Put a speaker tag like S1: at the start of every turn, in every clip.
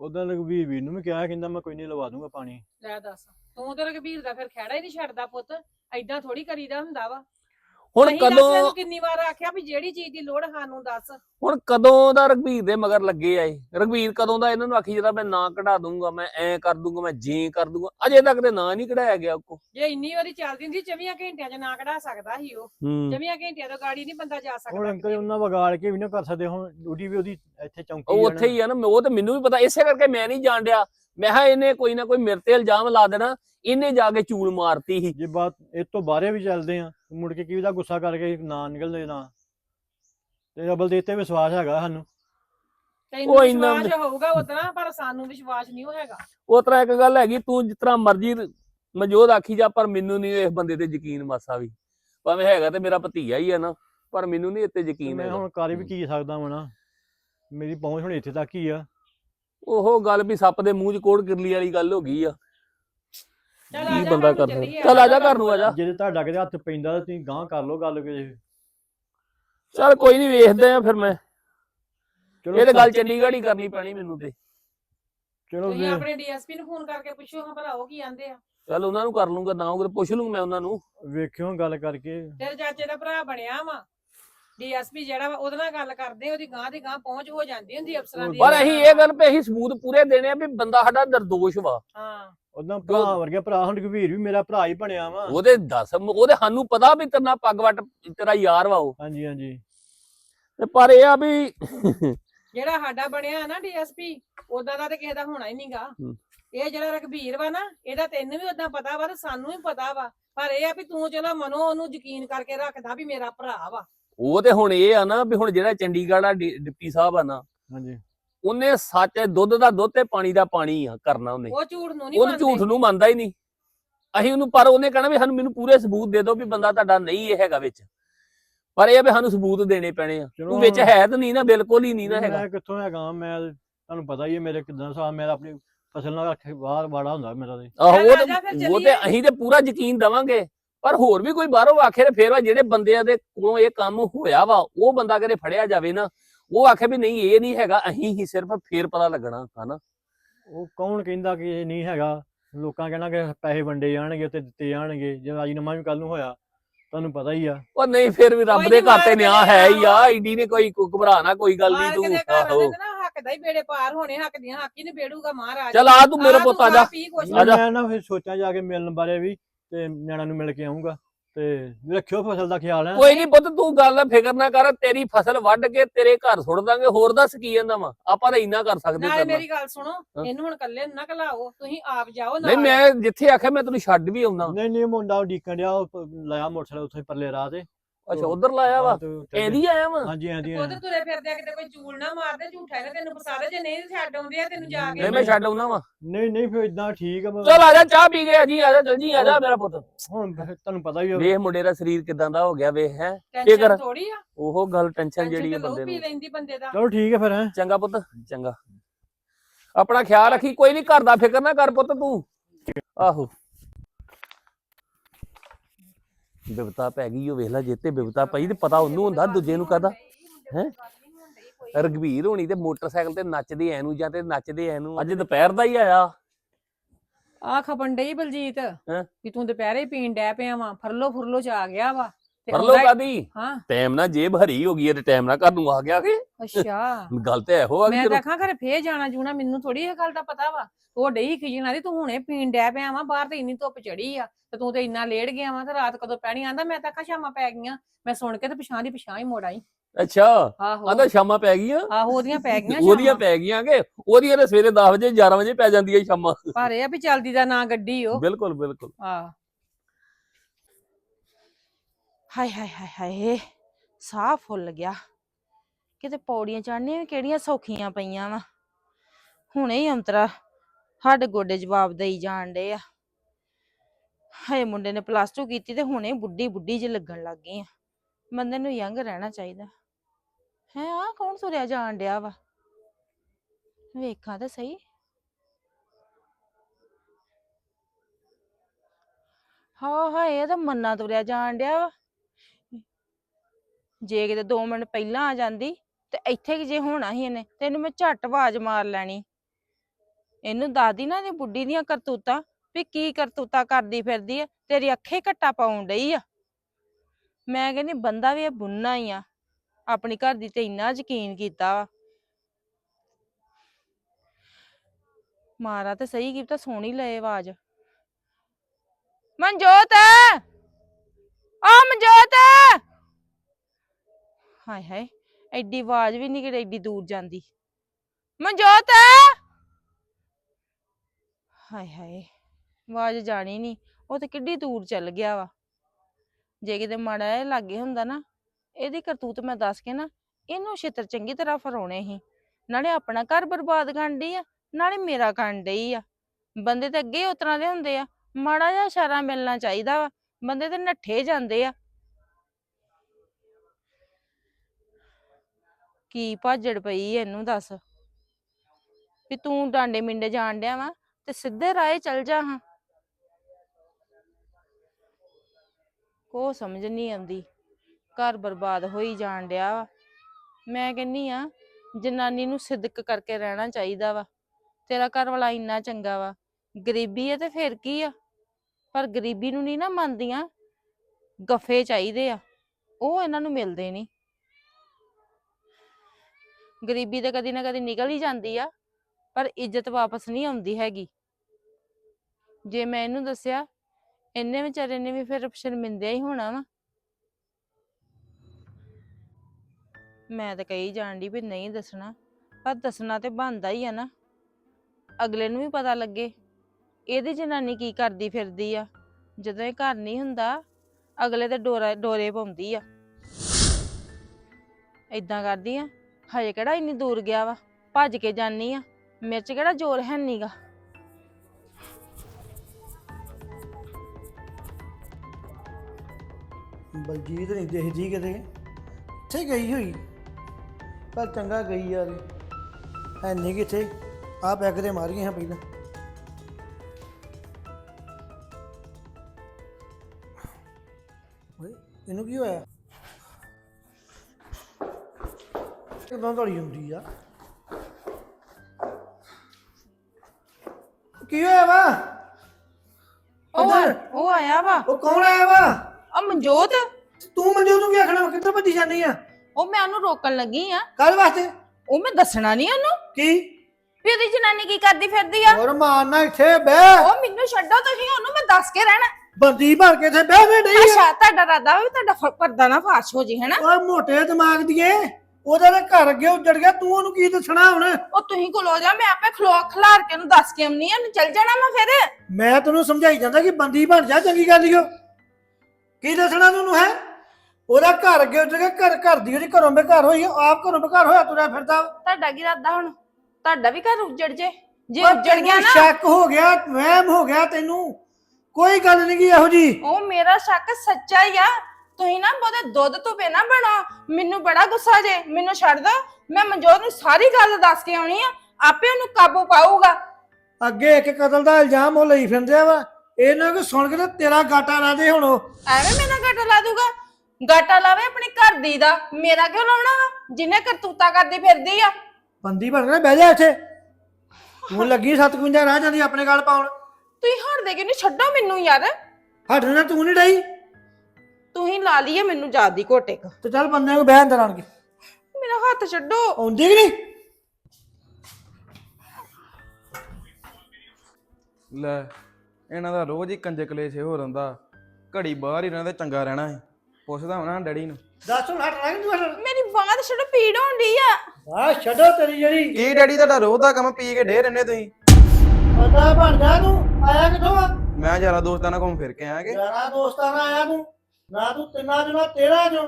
S1: ਉਦੋਂ ਰਘਵੀਰ ਵੀਰ ਨੂੰ ਵੀ ਕਿਹਾ, ਕਹਿੰਦਾ ਮੈਂ ਕੋਈ ਨਹੀਂ ਲਵਾ ਦੂੰਗਾ ਪਾਣੀ।
S2: ਲੈ ਦੱਸ, ਤੂੰ ਤੇ ਰਘਬੀਰ ਦਾ ਫਿਰ ਖਹਿੜਾ ਹੀ ਨਹੀਂ ਛੱਡਦਾ ਪੁੱਤ ਐਦਾਂ ਥੋੜੀ ਕਰੀਦਾ ਹੁੰਦਾ ਵਾ।
S3: ਹੁਣ
S2: ਅਸੀਂ ਦੱਸ
S3: ਕਦੋਂ
S2: ਕਿੰਨੀ ਵਾਰ ਆਖਿਆ ਵੀ ਜਿਹੜੀ ਚੀਜ਼ ਦੀ ਲੋੜ ਸਾਨੂੰ ਦੱਸ।
S3: ਹੁਣ ਕਦੋਂ ਦਾ ਰਘਬੀਰ ਦੇ ਮਗਰ ਲੱਗੇ ਆਏ ਰਘਬੀਰ ਕਦੋਂ ਦਾ ਇਹਨਾਂ ਨੂੰ ਆਖੀ ਜਿਹੜਾ ਮੈਂ ਨਾਂ ਕਢਾ ਦੂੰਗਾ ਮੈਂ ਐ ਕਰ ਦੂੰਗਾ ਮੈਂ ਜੇ ਕਰ ਦੂੰਗਾ ਅਜੇ ਤੱਕ ਤੇ ਨਾਂ ਨਹੀਂ ਕਢਾਇਆ ਗਿਆ ਕੋ
S2: ਜੇ ਇੰਨੀ ਵਾਰੀ ਚੱਲਦੀ ਹੁੰਦੀ 24 ਘੰਟਿਆਂ 'ਚ ਨਾ ਕਢਾ ਸਕਦਾ ਸੀ ਉਹ।
S3: ਹੂੰ।
S2: 24 ਘੰਟਿਆਂ ਤੋਂ ਗਾੜੀ ਨਹੀਂ ਬੰਦਾ ਜਾ
S1: ਹੁਣ
S2: ਸਕਦਾ
S1: ਅੰਕਲ ਉਹਨਾਂ ਵਿਗਾੜ ਕੇ ਵੀ ਨਾ ਕਰ ਸਕਦੇ ਹੁਣ ਡਿਊਟੀ ਵੀ ਉਹਦੀ ਇੱਥੇ ਚੌਂਕੀ
S3: ਉਹ ਉੱਥੇ ਹੀ ਆ ਨਾ ਮੈਂ- ਉਹ ਤੇ ਮੈਨੂੰ ਵੀ ਪਤਾ ਇਸੇ ਕਰਕੇ ਮੈਂ ਨਹੀਂ ਜਾਣ ਡਿਆ। ਮੈਂ ਕਿਹਾ ਇਹਨੇ ਕੋਈ ਨਾ ਕੋਈ ਮੇਰੇ ਤੇ ਇਲਜ਼ਾਮ ਲਾ ਦੇਣਾ ਇਹਨੇ ਜਾ ਕੇ ਚੂਲ ਮਾਰਤੀ ਸੀ।
S1: ਜੇ ਬਾਤ ਇਹ ਤੋਂ ਬਾਹਰੇ ਵੀ ਚੱਲਦੇ ਆ ਮੁੜ ਕੇ ਕੀ ਦਾ ਗੁੱਸਾ ਕਰਕੇ ਨਾ ਨਿਕਲਦੇ ਨਾ। ਤੇ ਅਬਲ ਦੇ ਤੇ ਵਿਸ਼ਵਾਸ ਹੈਗਾ ਸਾਨੂੰ।
S2: ਤੈਨੂੰ
S3: ਉਹ ਇੰਨਾ-
S2: ਵਿਸ਼ਵਾਸ ਹੋਊਗਾ ਉਤਨਾ ਪਰ ਸਾਨੂੰ ਵਿਸ਼ਵਾਸ ਨਹੀਂ ਹੋਏਗਾ
S3: ਉਹ ਤਰ੍ਹਾਂ ਇੱਕ ਗੱਲ ਹੈਗੀ ਤੂੰ ਜਿਸ ਤਰ੍ਹਾਂ ਮਰਜ਼ੀ ਮਜੋਦ ਆਖੀ ਜਾ ਪਰ ਮੈਨੂੰ ਨਹੀਂ ਇਸ ਬੰਦੇ ਤੇ ਯਕੀਨ ਮਾਸਾ ਵੀ। ਭਾਵੇਂ ਹੈਗਾ ਤੇ ਮੇਰਾ ਭਤੀਆ ਹੀ ਆ ਨਾ ਪਰ ਮੈਨੂੰ ਨਹੀਂ ਇੱਥੇ ਯਕੀਨ
S1: ਮੈਂ
S3: ਹੈਗਾ।
S1: ਹੁਣ ਕਰ ਵੀ ਕੀ ਸਕਦਾ ਵਾਂ ਨਾ। ਮੇਰੀ ਪਹੁੰਚ ਹੁਣ ਇੱਥੇ ਤੱਕ ਹੀ ਆ।
S3: ਉਹ ਗੱਲ ਵੀ ਸੱਪ ਦੇ ਮੂੰਹ 'ਚ ਕੋੜ ਕਿਰਲੀ ਵਾਲੀ ਗੱਲ ਹੋ ਗਈ ਆ।
S2: ਚੱਲ
S3: ਕੀ
S2: ਆ ਜਾ
S3: ਬੰਦਾ
S2: ਘਰ ਨੂੰ ਚੱਲੀਏ,
S3: ਚੱਲ ਆ ਜਾ ਘਰ ਨੂੰ ਆ ਜਾ।
S1: ਜੇ ਤੁਹਾਡਾ ਕਿਤੇ ਹੱਥ ਪੈਂਦਾ ਤਾਂ ਤੁਸੀਂ ਗਾਂਹ ਕਰ ਲਓ ਗੱਲ ਕਿਸੇ
S3: ਚੱਲ ਕੋਈ ਨਹੀਂ ਵੇਖਦੇ ਆ ਫਿਰ ਮੈਂ।
S1: ਚਲੋ
S3: ਇਹ ਤਾਂ ਗੱਲ ਚੰਡੀਗੜ੍ਹ ਹੀ ਕਰਨੀ ਪੈਣੀ ਮੈਨੂੰ ਤੇ।
S1: ਚਲੋ
S2: ਤੁਸੀਂ
S1: ਵੇ-
S2: ਆਪਣੇ ਡੀਐਸਪੀ ਨੂੰ ਫੋਨ ਕਰਕੇ ਪੁੱਛੋ ਹਾਂ ਭਲਾ ਉਹ ਕੀ ਆਂਦੇ ਆ।
S3: ਚੱਲ ਉਹਨਾਂ ਨੂੰ ਕਰ ਲੂੰਗਾ ਨਾ ਉਹ ਪੁੱਛ ਲੂੰਗਾ ਮੈਂ ਉਹਨਾਂ ਨੂੰ।
S1: ਵੇਖਿਓ ਗੱਲ ਕਰਕੇ।
S2: ਤੇਰੇ ਚਾਚੇ ਦਾ ਭਰਾ ਬਣਿਆ ਵਾ। ਡੀਐਸਪੀ ਜਿਹੜਾ ਵਾ ਉਹਦੇ ਨਾਲ ਗੱਲ ਕਰਦੇ ਉਹਦੀ ਗਾਂ ਦੀ ਗਾਂ ਪਹੁੰਚ ਹੋ ਜਾਂਦੀ ਹੁੰਦੀ ਅਫਸਰਾਂ ਦੀ।
S3: ਪਰ ਅਸੀਂ ਇਹ ਗੱਲ ਪੇ ਅਸੀਂ ਸਬੂਤ ਪੂਰੇ ਦੇਣੇ ਆ ਵੀ ਬੰਦਾ ਸਾਡਾ ਨਿਰਦੋਸ਼ ਵਾ।
S2: ਹਾਂ।
S1: ਉਹਦਾ ਭਰਾ ਵਰਗਾ ਭਰਾ ਹੁਣ ਗੰਭੀਰ ਵੀ ਮੇਰਾ ਭਰਾ ਹੀ ਬਣਿਆ ਵਾ।
S3: ਉਹਦੇ ਦੱਸ ਉਹਦੇ ਸਾਨੂੰ ਪਤਾ ਵੀ ਤੇਰਾ ਪੱਗ ਵੱਟ ਤੇਰਾ ਯਾਰ ਵਾ ਉਹ।
S1: ਹਾਂਜੀ ਹਾਂਜੀ।
S3: ਤੇ ਪਰ ਇਹ ਆ ਵੀ
S2: ਜਿਹੜਾ ਸਾਡਾ ਬਣਿਆ ਨਾ ਡੀਐਸਪੀ ਉਦਾਂ ਦਾ ਤੇ ਕਿਸੇ ਦਾ ਹੋਣਾ ਹੀ ਨਹੀਂਗਾ। ਇਹ ਜਿਹੜਾ ਰਘਬੀਰ ਵਾ ਨਾ ਇਹਦਾ ਤੈਨੂੰ ਵੀ ਉਦਾਂ ਪਤਾ ਵਾ ਤੇ ਸਾਨੂੰ ਵੀ ਪਤਾ ਵਾ। ਪਰ ਇਹ ਆ ਵੀ ਤੂੰ ਚਲੋ ਮਨੋਂ ਉਹਨੂੰ ਯਕੀਨ ਕਰਕੇ ਰੱਖਦਾ ਵੀ ਮੇਰਾ ਭਰਾ ਵਾ।
S3: ਉਹ ਤੇ ਹੁਣ ਇਹ ਆ ਨਾ ਵੀ ਹੁਣ ਜਿਹੜਾ ਚੰਡੀਗੜ੍ਹ ਆ ਡਿਪਟੀ ਸਾਹਿਬ ਆ ਨਾ
S1: ਹਾਂਜੀ।
S3: ਉਹਨੇ ਸੱਚ ਦੁੱਧ ਦਾ ਦੁੱਧ ਤੇ ਪਾਣੀ ਦਾ ਪਾਣੀ ਆ ਕਰਨਾ ਉਹਨੇ।
S2: ਉਹ ਝੂਠ ਨੂੰ ਨਹੀਂ
S3: ਉਹ ਝੂਠ ਨੂੰ ਮੰਨਦਾ ਹੀ ਨਹੀਂ। ਅਸੀਂ ਉਹਨੂੰ ਪਰ ਉਹਨੇ ਕਹਿਣਾ ਵੀ ਸਾਨੂੰ ਮੈਨੂੰ ਪੂਰੇ ਸਬੂਤ ਦੇ ਦਿਓ ਵੀ ਬੰਦਾ ਤੁਹਾਡਾ ਨਹੀਂ ਇਹ ਹੈਗਾ ਵਿੱਚ। ਪਰ ਇਹ ਆ ਵੀ ਸਾਨੂੰ ਸਬੂਤ ਦੇਣੇ ਪੈਣੇ ਆ। ਤੂੰ ਵਿੱਚ ਹੈ ਤਾਂ ਨਹੀਂ ਨਾ ਬਿਲਕੁਲ ਹੀ ਨਹੀਂ ਨਾ ਹੈਗਾ।
S1: ਮੈਂ ਕਿੱਥੋਂ ਹੈਗਾ ਮੈਂ ਤੁਹਾਨੂੰ ਪਤਾ ਹੀ ਹੈ ਮੇਰੇ ਕਿਦਾਂ ਸਾਹ ਮੇਰਾ ਆਪਣੀ ਫਸਲ ਨਾਲ ਰੱਖ ਬਾਹਰ ਬਾੜਾ ਹੁੰਦਾ ਮੇਰਾ ਤੇ।
S3: ਆਹੋ ਉਹ ਤੇ। ਅਸੀਂ ਤੇ ਪੂਰਾ ਯਕੀਨ ਦਵਾਂਗੇ। ਪਰ ਹੋਰ ਵੀ ਕੋਈ ਬਾਹਰੋਂ ਆਖੇ ਫੇਰ ਵਾ ਜਿਹੜੇ ਬੰਦਿਆਂ ਦੇ ਕੋਲੋਂ ਇਹ ਕੰਮ ਹੋਇਆ ਵਾ ਉਹ ਬੰਦਾ ਕਦੇ ਫੜਿਆ ਜਾਵੇ ਨਾ ਉਹ ਆਖੇ ਵੀ ਨਹੀਂ ਇਹ ਨਹੀਂ ਹੈਗਾ ਅਸੀਂ ਹੀ ਸਿਰਫ ਫੇਰ ਪਤਾ ਲੱਗਣਾ ਹਨਾ।
S1: ਉਹ ਕੌਣ ਕਹਿੰਦਾ ਕਿ ਇਹ ਨਹੀਂ ਹੈਗਾ? ਲੋਕਾਂ ਕਹਿਣਾ ਕਿ ਪੈਸੇ ਵੰਡੇ ਜਾਣਗੇ ਤੇ ਦਿੱਤੇ ਜਾਣਗੇ ਜੇ ਰਾਜੀਨਾਮਾ ਵੀ ਕੱਲ ਨੂੰ ਹੋਇਆ ਤੁਹਾਨੂੰ ਪਤਾ ਹੀ ਆ।
S3: ਉਹ ਨਹੀਂ ਫੇਰ ਵੀ ਰੱਬ ਦੇ
S2: ਨੀ
S3: ਘਰ ਤੇ ਨਿਆਂ ਹੈ ਹੀ ਆ। ਈਡੀ ਨੇ ਕੋਈ ਘਬਰਾ ਨਾ ਕੋਈ ਗੱਲ ਨਹੀਂ ਤੂੰ ਆਹੋ
S2: ਨਾ ਹੱਕ ਦਾ ਹੀ ਬੇੜੇ ਪਾਰ ਹੋਣੇ ਹੱਕ ਦੀਆਂ ਹੱਕ ਹੀ ਨਹੀਂ ਬੇੜੂਗਾ ਮਹਾਰਾਜ।
S3: ਚੱਲ ਆ ਤੂੰ ਮੇਰੇ ਪੁੱਤ ਆ ਜਾ।
S1: ਮੈਂ ਨਾ ਫਿਰ ਸੋਚਾਂ ਜਾ ਕੇ ਮਿਲਣ ਬਾਰੇ ਵੀ ਤੇ ਨਿਆਣਿਆਂ ਨੂੰ ਮਿਲ ਕੇ ਆਉਂਗਾ ਤੇ ਰੱਖਿਓ ਫਸਲ ਦਾ ਖਿਆਲ ਹੈ।
S3: ਕੋਈ ਨਹੀਂ ਪੁੱਤ ਤੂੰ ਗੱਲ ਫਿਕਰ ਨਾ ਕਰ ਤੇਰੀ ਫਸਲ ਵੱਢ ਕੇ ਤੇਰੇ ਘਰ ਸੁੱਟ ਦਾਂਗੇ ਹੋਰ ਦੱਸ ਕੀ ਜਾਂਦਾ ਵਾ? ਆਪਾਂ ਤਾਂ ਇੰਨਾ ਕਰ ਸਕਦੇ
S2: ਨਾਲੇ। ਮੇਰੀ ਗੱਲ ਸੁਣੋ ਇਹਨੂੰ ਹੁਣ ਕੱਲੇ ਨੂੰ ਘਲਾਓ ਤੁਸੀਂ ਆਪ ਜਾਓ
S3: ਨਹੀਂ ਮੈਂ ਜਿੱਥੇ ਆਖਿਆ ਮੈਂ ਤੈਨੂੰ ਛੱਡ ਵੀ ਆਉਣਾ
S1: ਨਹੀਂ ਨਹੀਂ ਮੁੰਡਾ ਡੀਕਣ ਡਿਆ ਉਹ ਲਾਇਆ ਮੋਟਰਸਾਈਕਲ ਉੱਥੇ ਪਰਲੇ ਰਾਹ ਤੇ।
S3: ਅੱਛਾ ਉਧਰ ਲਾਇਆ ਵਾ? ਇਹਦੀ ਆਇਆ ਵਾ?
S1: ਹਾਂਜੀ ਹਾਂਜੀ
S2: ਉਧਰ ਤੁਰੇ ਫਿਰਦੇ ਆ ਕਿਤੇ ਕੋਈ ਚੂਲ ਨਾ ਮਾਰਦੇ ਝੂਠਾ ਨਾ ਤੈਨੂੰ ਫਸਾਦੇ ਜੇ ਨਹੀਂ ਛੱਡ ਆਉਂਦੇ ਆ ਤੈਨੂੰ ਜਾ ਕੇ
S3: ਨਹੀਂ ਮੈਂ ਛੱਡ ਆਉਣਾ ਵਾ।
S1: ਨਹੀਂ ਨਹੀਂ ਫਿਰ ਇਦਾਂ ਠੀਕ ਆ
S3: ਚਲ ਆ ਜਾ ਚਾਹ ਪੀ ਗਿਆ ਜੀ ਆ ਜਾ ਜਲਦੀ ਆ ਜਾ ਮੇਰਾ ਪੁੱਤ।
S1: ਹੁਣ ਤੁਹਾਨੂੰ ਪਤਾ ਹੀ ਆ।
S3: ਵੇਖ ਮੁੰਡੇ ਦਾ ਸਰੀਰ ਕਿਦਾਂ ਦਾ ਹੋ ਗਿਆ ਵੇਖ ਹੈ।
S2: ਟੈਨਸ਼ਨ
S3: ਕਰ?
S2: ਥੋੜੀ ਆ।
S3: ਉਹ ਗੱਲ ਟੈਨਸ਼ਨ ਜਿਹੜੀ ਆ ਬੰਦੇ
S2: ਪੀ
S3: ਨੂੰ।
S2: ਲੈਂਦੀ ਬੰਦੇ ਦਾ।
S1: ਚਲੋ ਠੀਕ ਹੈ ਫਿਰ ਹੈ।
S3: ਚੰਗਾ ਪੁੱਤ ਚੰਗਾ। ਆਪਣਾ ਖਿਆਲ ਰੱਖੀ ਕੋਈ ਨਹੀਂ ਘਰ ਦਾ ਫਿਕਰ ਨਾ ਕਰ ਪੁੱਤ ਤੂੰ। ਆਹੋ। ਬਿਪਤਾ ਪੈ ਗਈ ਉਹ ਵੇਖ ਲੈ ਜਿੱਤੇ ਬਿਪਤਾ ਪਈ ਤੇ ਪਤਾ ਉਹਨੂੰ ਹੁੰਦਾ ਦੂਜੇ ਨੂੰ ਕਹਦਾ ਹੈਂ? ਰਗਵੀਰ ਹੋਣੀ ਤੇ ਮੋਟਰਸਾਈਕਲ ਤੇ ਨੱਚਦੇ ਐ ਨੂੰ ਜਾਂ ਤੇ ਨੱਚਦੇ ਐ ਨੂੰ ਅੱਜ ਦੁਪਹਿਰ ਦਾ ਹੀ ਆਇਆ
S2: ਆ ਖਪਣ ਡਈ ਬਲਜੀਤ? ਵੀ ਤੂੰ ਦੁਪਹਿਰੇ ਪੀਣ ਡੈ ਪਿਆ ਵਾ ਫਰਲੋ ਫੁਰਲੋ ਚ ਆ ਗਿਆ ਵਾ ਤੇ
S3: ਪਰ ਲੋ ਕਾਦੀ
S2: ਹਾਂ
S3: ਟਾਈਮ ਨਾਲ ਜੇਬ ਹਰੀ ਹੋ ਗਈ ਹੈ ਤੇ ਟਾਈਮ ਨਾਲ ਘਰ ਨੂੰ ਆ ਗਿਆ ਕਿ?
S2: ਅੱਛਾ।
S3: ਗੱਲ ਤੇ ਇਹੋ ਆ ਕਿ
S2: ਮੈਂ ਆਖਾਂ ਘਰੇ ਫੇਰ ਜਾਣਾ ਜੂਣਾ ਮੈਨੂੰ ਥੋੜੀ ਇਹ ਗੱਲ ਦਾ ਪਤਾ ਵਾ। ਉਹ ਡਈ ਖਿਜਣਾ ਦੀ ਤੂੰ ਹੁਣੇ ਪੀਣ ਡੈ ਪਿਆ ਵਾ ਬਾਹਰ ਤੇ ਇੰਨੀ ਧੁੱਪ ਚੜੀ ਆ ਤੇ ਤੂੰ ਤੇ ਇੰਨਾ ਲੇਟ ਗਿਆ ਵਾ ਤੇ ਰਾਤ ਕਦੋਂ ਪੈਣੀ ਆਂਦਾ ਮੈਂ ਤਾਂ ਆਖਾਂ ਸ਼ਾਮਾਂ ਪੈ ਗਈਆਂ। ਮੈਂ ਸੁਣ ਕੇ ਤੇ ਪਛਾਣ ਦੀ ਪਛਾਣ ਹੀ ਮੋੜ ਆਈ।
S3: ਅੱਛਾ। ਆਂਦਾ ਸ਼ਾਮਾਂ ਪੈ ਗਈਆਂ?
S2: ਆਹੋ ਉਹਦੀਆਂ ਪੈ ਗਈਆਂ
S3: ਉਹਦੀਆਂ ਪੈ ਗਈਆਂ ਕਿ? ਉਹਦੀਆਂ ਤੇ ਸਵੇਰੇ 10 ਵਜੇ 11 ਵਜੇ ਪੈ ਜਾਂਦੀਆਂ ਸ਼ਾਮਾਂ।
S2: ਪਰ ਇਹ ਆ ਵੀ ਚਲਦੀ ਦਾ ਨਾਂ ਗੱਡੀ ਉਹ
S3: ਬਿਲਕੁਲ ਬਿਲਕੁਲ।
S2: ਆ
S4: ਹਾਏ ਹਾਏ ਹਾਏ ਹਾਏ, ਸਾਹ ਫੁੱਲ ਗਿਆ। ਕਿਤੇ ਪੌੜੀਆਂ ਚੜ੍ਹਨੀਆਂ ਵੀ ਕਿਹੜੀਆਂ ਸੌਖੀਆਂ ਪਈਆਂ ਵਾ। ਹੁਣੇ ਹੀ ਅੰਤਰਾ ਸਾਡੇ ਗੋਡੇ ਜਵਾਬ ਦੇਈ ਜਾਣ ਡੇ ਆ। ਹਾਏ, ਮੁੰਡੇ ਨੇ ਪਲੱਸ 2 ਕੀਤੀ ਤੇ ਹੁਣੇ ਬੁੱਢੀ ਬੁੱਢੀ ਜਿਹੀ ਲੱਗਣ ਲੱਗ ਗਈ ਆ। ਬੰਦੇ ਨੂੰ ਯੰਗ ਰਹਿਣਾ ਚਾਹੀਦਾ। ਹੈ ਆ ਕੌਣ ਤੁਰਿਆ ਜਾਣ ਡਿਆ ਵਾ? ਵੇਖਾਂ ਤਾਂ ਸਹੀ। ਹਾਂ ਹਾਏ, ਇਹ ਤਾਂ ਮੰਨਾ ਤੁਰਿਆ ਜਾਣ ਡਿਆ ਵਾ। ਜੇ ਕਿਤੇ 2 ਮਿੰਟ ਪਹਿਲਾਂ ਆ ਜਾਂਦੀ, ਤੇ ਇੱਥੇ ਕਿ ਜੇ ਹੋਣਾ ਸੀ ਇਹਨੇ, ਤੇ ਇਹਨੂੰ ਮੈਂ ਝੱਟ ਆਵਾਜ਼ ਮਾਰ ਲੈਣੀ। ਇਹਨੂੰ ਦੱਸਦੀ ਨਾ ਇਹ ਬੁੱਢੀ ਦੀਆਂ ਕਰਤੂਤਾਂ, ਵੀ ਕੀ ਕਰਤੂਤਾ ਕਰਦੀ ਫਿਰਦੀ ਆ, ਤੇਰੀ ਅੱਖੇ ਘੱਟਾ ਪਾਉਣ ਡਈ ਆ। ਮੈਂ ਕਹਿੰਦੀ, ਬੰਦਾ ਵੀ ਇਹ ਬੁੰਨਾ ਹੀ ਆ, ਆਪਣੀ ਘਰ ਦੀ ਤੇ ਇੰਨਾ ਯਕੀਨ ਕੀਤਾ ਵਾ। ਮਾਰਾ ਤੇ ਸਹੀ ਕੀਤਾ, ਸੋਹਣੀ ਲਏ ਆਵਾਜ਼। ਮਨਜੋਤ ਆ ਮਨਜੋਤ ਹਾਏ ਹਾਏ, ਐਡੀ ਆਵਾਜ਼ ਵੀ ਨਹੀਂ ਕਿਤੇ ਐਡੀ ਦੂਰ ਜਾਂਦੀ। ਮਨਜੋਤ! ਹਾਏ ਹਾਏ, ਆਵਾਜ਼ ਜਾਣੀ ਨਹੀਂ ਉਹ ਤੇ ਕਿੱਡੀ ਦੂਰ ਚੱਲ ਗਿਆ ਵਾ। ਜੇ ਕਿਤੇ ਮਾੜਾ ਜਿਹਾ ਲਾਗੇ ਹੁੰਦਾ ਨਾ, ਇਹਦੀ ਕਰਤੂਤ ਮੈਂ ਦੱਸ ਕੇ ਨਾ, ਇਹਨੂੰ ਛਿੱਤਰ ਚੰਗੀ ਤਰ੍ਹਾਂ ਫਰਾਉਣੇ ਸੀ। ਨਾਲੇ ਆਪਣਾ ਘਰ ਬਰਬਾਦ ਕਰਨ ਡਈ ਆ, ਨਾਲੇ ਮੇਰਾ ਕਰਨ ਡਈ ਆ। ਬੰਦੇ ਤੇ ਅੱਗੇ ਉਤਰਾਂ ਦੇ ਹੁੰਦੇ ਆ, ਮਾੜਾ ਜਿਹਾ ਇਸ਼ਾਰਾ ਮਿਲਣਾ ਚਾਹੀਦਾ ਵਾ, ਬੰਦੇ ਤੇ ਨੱਠੇ ਜਾਂਦੇ ਆ। ਕੀ ਭਾਜੜ ਪਈ ਇਹਨੂੰ ਦੱਸ। ਵੀ ਤੂੰ ਡਾਂਡੇ ਮਿੰਡੇ ਜਾਣ ਡਿਆ ਵਾ ਤੇ ਸਿੱਧੇ ਰਾਏ ਚੱਲ ਜਾ ਹਾਂ। ਕੋ ਸਮਝ ਨਹੀਂ ਆਉਂਦੀ। ਘਰ ਬਰਬਾਦ ਹੋਈ ਜਾਣ ਡਿਆ ਵਾ। ਮੈਂ ਕਹਿੰਨੀ ਆ, ਜਨਾਨੀ ਨੂੰ ਸਿੱਧਕ ਕਰਕੇ ਰਹਿਣਾ ਚਾਹੀਦਾ ਵਾ। ਤੇਰਾ ਘਰ ਵਾਲਾ ਇੰਨਾ ਚੰਗਾ ਵਾ। ਗਰੀਬੀ ਹੈ ਤੇ ਫਿਰ ਕੀ ਆ? ਪਰ ਗਰੀਬੀ ਨੂੰ ਨਹੀਂ ਨਾ ਮੰਨਦੀਆਂ। ਗਫੇ ਚਾਹੀਦੇ ਆ। ਉਹ ਇਹਨਾਂ ਨੂੰ ਮਿਲਦੇ ਨਹੀਂ ਗਰੀਬੀ ਤਾਂ ਕਦੀ ਨਾ ਕਦੀ ਨਿਕਲ ਹੀ ਜਾਂਦੀ ਆ, ਪਰ ਇੱਜ਼ਤ ਵਾਪਸ ਨਹੀਂ ਆਉਂਦੀ ਹੈਗੀ। ਜੇ ਮੈਂ ਇਹਨੂੰ ਦੱਸਿਆ ਇੰਨੇ ਵਿਚਾਰੇ ਨੇ ਵੀ ਫਿਰ ਸ਼ਰਮਿੰਦਿਆ ਹੀ ਹੋਣਾ ਵਾ। ਮੈਂ ਤਾਂ ਕਹੀ ਜਾਣਦੀ ਵੀ ਨਹੀਂ ਦੱਸਣਾ, ਪਰ ਦੱਸਣਾ ਤੇ ਬਣਦਾ ਹੀ ਆ ਨਾ। ਅਗਲੇ ਨੂੰ ਵੀ ਪਤਾ ਲੱਗੇ, ਇਹਦੀ ਜਨਾਨੀ ਕੀ ਕਰਦੀ ਫਿਰਦੀ ਆ। ਜਦੋਂ ਇਹ ਘਰ ਨਹੀਂ ਹੁੰਦਾ, ਅਗਲੇ ਤੇ ਡੋਰਾ, ਡੋਰੇ ਪਾਉਂਦੀ ਆ। ਇਦਾਂ ਕਰਦੀ ਆ ਹਜੇ ਕਿਹੜਾ ਇੰਨੀ ਦੂਰ ਗਿਆ ਵਾ? ਭੱਜ ਕੇ ਜਾਨੀ ਆ। ਮੇਰੇ ਚ ਕਿਹੜਾ ਜ਼ੋਰ ਹੈ ਨੀਗਾ
S5: ਬਲਜੀਤ ਨਹੀਂ ਦਿਖਦੀ ਕਿਤੇ। ਕਿੱਥੇ ਗਈ ਹੋਈ। ਪਰ ਚੰਗਾ ਗਈ ਯਾਰ ਐ ਨਹੀਂ ਕਿੱਥੇ ਆ ਬੈਗ ਤੇ ਮਾਰੀਆਂ ਹਾਂ ਪਹਿਲਾਂ। ਓਏ, ਇਹਨੂੰ ਕੀ ਹੋਇਆ? ਕਿਦਾਂ ਦੌੜੀ ਹੁੰਦੀ ਆ? ਕੀ ਹੋਇਆ ਵਾ?
S4: ਉਹ ਆ- ਉਹ ਆਇਆ ਵਾ।
S5: ਉਹ ਕੌਣ ਆਇਆ ਵਾ?
S4: ਆ ਮਨਜੋਤ।
S5: ਤੂੰ ਮਨਜੋਤ ਨੂੰ ਕੀ ਆਖਣਾ ਵਾ? ਕਿੱਧਰ ਭੱਜੀ ਜਾਂਦੀ ਆ?
S4: ਉਹ ਮੈਂ ਉਹਨੂੰ ਰੋਕਣ ਲੱਗੀ ਆ।
S5: ਕੱਲ ਵਾਸਤੇ?
S4: ਉਹ ਮੈਂ ਦੱਸਣਾ ਨਹੀਂ ਉਹਨੂੰ।
S5: ਕੀ?
S4: ਵੀ ਉਹਦੀ ਜਨਾਨੀ ਕੀ ਕਰਦੀ ਫਿਰਦੀ ਆ?
S5: ਹੋਰ ਮਾਰਨਾ ਇੱਥੇ ਬਹਿ।
S4: ਉਹ ਮੈਨੂੰ ਛੱਡੋ ਤੁਸੀਂ ਉਹਨੂੰ ਮੈਂ ਦੱਸ ਕੇ ਰਹਿਣਾ।
S5: ਬੰਦੀ ਭਰ ਕੇ ਇੱਥੇ ਬਹਿ ਡਈ ਆ।
S4: ਅੱਛਾ ਤੁਹਾਡਾ ਰਾਦਾ ਵੀ ਤੁਹਾਡਾ ਫ- ਪਰਦਾ ਨਾ ਫਾਸ਼ ਹੋ ਜੇ ਹੈਨਾ?
S5: ਓਏ ਮੋਟੇ ਦਿਮਾਗ ਦੀਏ ਉਹਦਾ ਤਾਂ ਘਰ ਅੱਗੇ ਉੱਜੜ ਗਿਆ ਤੂੰ ਉਹਨੂੰ ਕੀ ਦੱਸਣਾ ਹੁਣ?
S4: ਉਹ ਤੁਸੀਂ ਕੋਲੋ ਜਾ ਮੈਂ ਆਪੇ ਖਲੋ ਖਲਾਰ ਕੇ ਉਹਨੂੰ ਦੱਸ ਕੇ ਆਉਣੀ ਆ ਚੱਲ ਜਾਣਾ ਮੈਂ ਫਿਰ?
S5: ਮੈਂ ਤੈਨੂੰ ਸਮਝਾਈ ਜਾਂਦਾ ਕਿ ਬੰਦੀ ਬਣ ਜਾ ਚੰਗੀ ਗੱਲ ਈ ਓ। ਕੀ ਦੱਸਣਾ ਤੈਨੂੰ ਹੈ? ਉਹਦਾ ਘਰ ਅੱਗੇ ਉੱਜੜ ਗਿਆ ਘਰ ਘਰ ਦੀ ਉਹਦੀ ਘਰੋਂ ਬੇਘਰ ਹੋਈ ਆ, ਆਪ ਘਰੋਂ ਬੇਘਰ ਹੋਇਆ ਤੁਰਿਆ ਫਿਰਦਾ।
S4: ਤੁਹਾਡਾ ਕੀ ਇਰਾਦਾ ਹੁਣ? ਤੁਹਾਡਾ ਵੀ ਘਰ ਉੱਜੜ ਜੇ। ਜੇ ਉੱਜੜ ਗਿਆ
S5: ਤੈਨੂੰ
S4: ਨਾ
S5: ਸ਼ੱਕ ਹੋ ਗਿਆ ਵਹਿਮ ਹੋ ਗਿਆ ਤੈਨੂੰ। ਕੋਈ ਗੱਲ ਨਹੀਂ ਗੀ ਇਹੋ ਜੀ।
S4: ਉਹ ਮੇਰਾ ਸ਼ੱਕ ਸੱਚਾ ਹੀ ਆ। ਤੁਸੀਂ ਨਾ ਬਹੁਤੇ ਦੁੱਧ ਤੋਂ ਨਾ ਬਣੋ। ਮੈਨੂੰ ਬੜਾ ਗੁੱਸਾ ਜੇ ਮੈਨੂੰ ਛੱਡ ਦੋ। ਮੈਂ ਮਨਜੋਤ ਨੂੰ ਸਾਰੀ ਗੱਲ ਦੱਸ ਕੇ ਆਉਣੀ ਆ। ਆਪੇ ਉਹਨੂੰ ਕਾਬੂ ਪਾਊਗਾ।
S5: ਅੱਗੇ ਇੱਕ ਕਤਲ ਦਾ ਇਲਜ਼ਾਮ ਉਹ ਲਈ ਫਿਰਦੇ ਵਾ। ਇਹਨਾਂ ਕੋ ਸੁਣ ਕੇ ਤੇ ਤੇਰਾ ਗਾਟਾ ਲਾ ਦੇ ਹੁਣ ਉਹ।
S4: ਐਵੇਂ ਮੇਰਾ ਗਾਟਾ ਲਾ ਦੂਗਾ? ਗਾਟਾ ਲਾਵੇ ਆਪਣੀ ਘਰ ਦੀ ਦਾ। ਮੇਰਾ ਕਿਉਂ ਲਾਉਣਾ ਵਾ? ਜਿਹਨੇ ਕਰਤੂਤਾ ਕਰਦੀ ਫਿਰਦੀ ਆ।
S5: ਬੰਦੀ ਬਣ ਕੇ ਬਹਿ ਜਾ ਇੱਥੇ। ਤੂੰ ਲੱਗੀ 57 ਰਹਿ ਜਾਂਦੀ ਆਪਣੇ ਗੱਲ ਪਾਉਣ।
S4: ਤੁਸੀਂ ਹਟਦੇ ਕਿ ਨਹੀਂ ਛੱਡੋ ਮੈਨੂੰ ਯਾਰ।
S5: ਹਟਣ ਤੂੰ ਨਹੀਂ ਡਈ।
S4: ਤੁਸੀਂ ਲਾ ਲਈਏ ਮੈਨੂੰ ਜਾਦੀ ਘੋਟੇ ਕ।
S5: ਤੇ ਚੱਲ ਬੰਦਿਆਂ ਨੂੰ ਬਹਿ ਅੰਦਰ ਆਣ ਕੇ
S4: ਮੇਰਾ ਹੱਥ ਛੱਡੋ।
S5: ਆਉਂਦੀ ਕਿ ਨਹੀਂ?
S6: ਲੈ ਇਹਨਾਂ ਦਾ ਰੋਜ਼ ਹੀ ਕੰਜੇ ਕਲੇਸ਼ ਹੋ ਰਹਿੰਦਾ। ਘੜੀ ਬਾਹਰ ਹੀ ਰਹਿੰਦਾ ਚੰਗਾ ਰਹਿਣਾ ਹੈ ਪੁੱਛਦਾ ਹੁਣਾ ਡੈਡੀ ਨੂੰ।
S5: ਦੱਸ ਹੁਣ ਹਟਣਾ ਕਿ ਤੂੰ
S4: ਮੇਰੀ ਬਾਂਹ ਤੇ ਛੱਡੋ ਪੀੜ ਹੋਣ ਡਈ ਆ।
S5: ਆ ਛੱਡੋ ਤੇਰੀ ਜਿਹੜੀ।
S6: ਕੀ ਡੈਡੀ ਤੁਹਾਡਾ ਰੋਜ਼ ਦਾ ਕੰਮ ਪੀ ਕੇ ਡੇ ਰਹਿੰਦੇ ਤੁਸੀਂ?
S5: ਪਤਾ ਬਣ ਜਾ ਤੂੰ ਆਇਆ ਕਿੱਥੋਂ ਆ?
S6: ਮੈਂ ਯਾਰਾ ਦੋਸਤਾਂ ਨਾਲ ਘੁੰਮ ਫਿਰ ਕੇ ਆਇਆ ਕਿ?
S5: ਯਾਰਾ ਦੋਸਤਾਂ ਨਾਲ ਆਇਆ ਤੂੰ। ਨਾ ਤੂੰ ਤਿੰਨਾਂ ਚੋਂ ਨਾ ਤੇਰਾ ਚੋਂ